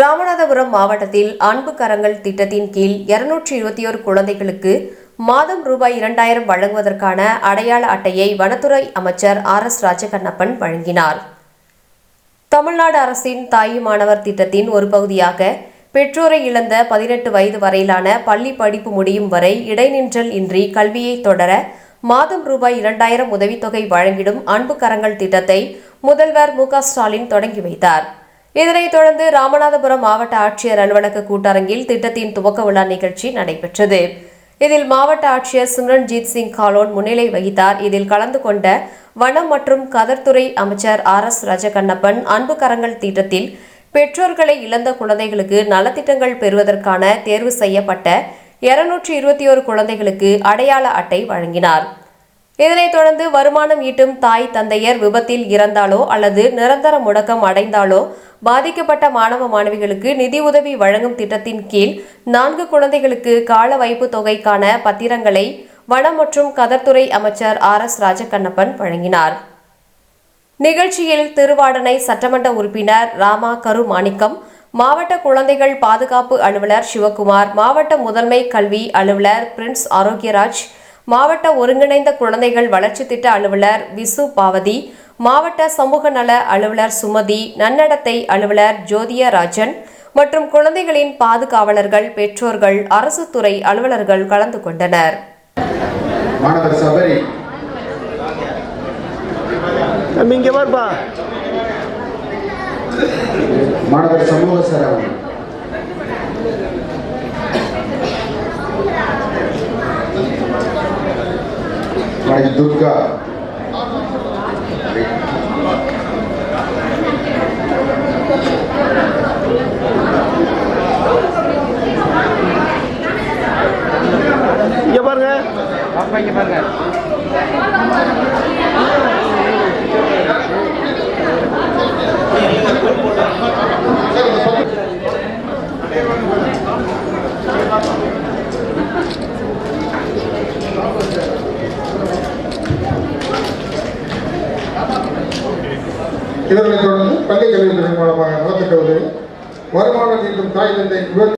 ராமநாதபுரம் மாவட்டத்தில் அன்பு கரங்கள் திட்டத்தின் கீழ் இருநூற்றி இருபத்தி ஒரு குழந்தைகளுக்கு மாதம் ரூபாய் இரண்டாயிரம் வழங்குவதற்கான அடையாள அட்டையை வனத்துறை அமைச்சர் ஆர் எஸ் ராஜகண்ணப்பன் வழங்கினார். தமிழ்நாடு அரசின் தாயுமானவர் திட்டத்தின் ஒரு பகுதியாக பெற்றோரை இழந்த பதினெட்டு வயது வரையிலான பள்ளி படிப்பு முடியும் வரை இடைநின்றல் இன்றி கல்வியை தொடர மாதம் ரூபாய் இரண்டாயிரம் உதவித்தொகை வழங்கிடும் அன்பு கரங்கள் திட்டத்தை முதல்வர் மு க ஸ்டாலின் தொடங்கி வைத்தார். இதனைத் தொடர்ந்து ராமநாதபுரம் மாவட்ட ஆட்சியர் அலுவலக கூட்டரங்கில் திட்டத்தின் துவக்க விழா நிகழ்ச்சி நடைபெற்றது. இதில் மாவட்ட ஆட்சியர் சிம்ரன்ஜீத் சிங் காலோன் முன்னிலை வகித்தார். இதில் கலந்து கொண்ட வனம் மற்றும் கதர்துறை அமைச்சர் ஆர் எஸ் ரஜகண்ணப்பன் அன்பு கரங்கள் திட்டத்தில் பெற்றோர்களை இழந்த குழந்தைகளுக்கு நலத்திட்டங்கள் பெறுவதற்கான தேர்வு செய்யப்பட்ட இருநூற்றி இருபத்தி ஒரு குழந்தைகளுக்கு அடையாள அட்டை வழங்கினார். இதனைத் தொடர்ந்து வருமானம் ஈட்டும் தாய் தந்தையர் விபத்தில் இறந்தாலோ அல்லது நிரந்தர முடக்கம் அடைந்தாலோ பாதிக்கப்பட்ட மாணவ மாணவிகளுக்கு நிதியுதவி வழங்கும் திட்டத்தின் கீழ் நான்கு குழந்தைகளுக்கு கால வைப்பு தொகைக்கான பத்திரங்களை வனம் மற்றும் கதர்துறை அமைச்சர் ஆர். எஸ். ராஜகண்ணப்பன் வழங்கினார். நிகழ்ச்சியில் திருவாடனை சட்டமன்ற உறுப்பினர் ராமா கரு மாணிக்கம் மாவட்ட குழந்தைகள் பாதுகாப்பு அலுவலர் சிவகுமார் மாவட்ட முதன்மை கல்வி அலுவலர் பிரின்ஸ் ஆரோக்கியராஜ் மாவட்ட ஒருங்கிணைந்த குழந்தைகள் வளர்ச்சி திட்ட அலுவலர் விசு பாவதி மாவட்ட சமூக நல அலுவலர் சுமதி நன்னடத்தை அலுவலர் ஜோதிய ராஜன் மற்றும் குழந்தைகளின் பாதுகாவலர்கள் பெற்றோர்கள் அரசு துறை அலுவலர்கள் கலந்து கொண்டனர். மாணவர் சபரி தம்பி இங்கே பாருப்பா மாணவர் சமூக சரவணன் மாணவி துர்கா இங்கே பாருங்க இதனைத் தொடர்ந்து பள்ளி கல்வி மூலமாக நலத்திட்ட உதவி வருமானம் ஈட்டும் தாய் தந்தை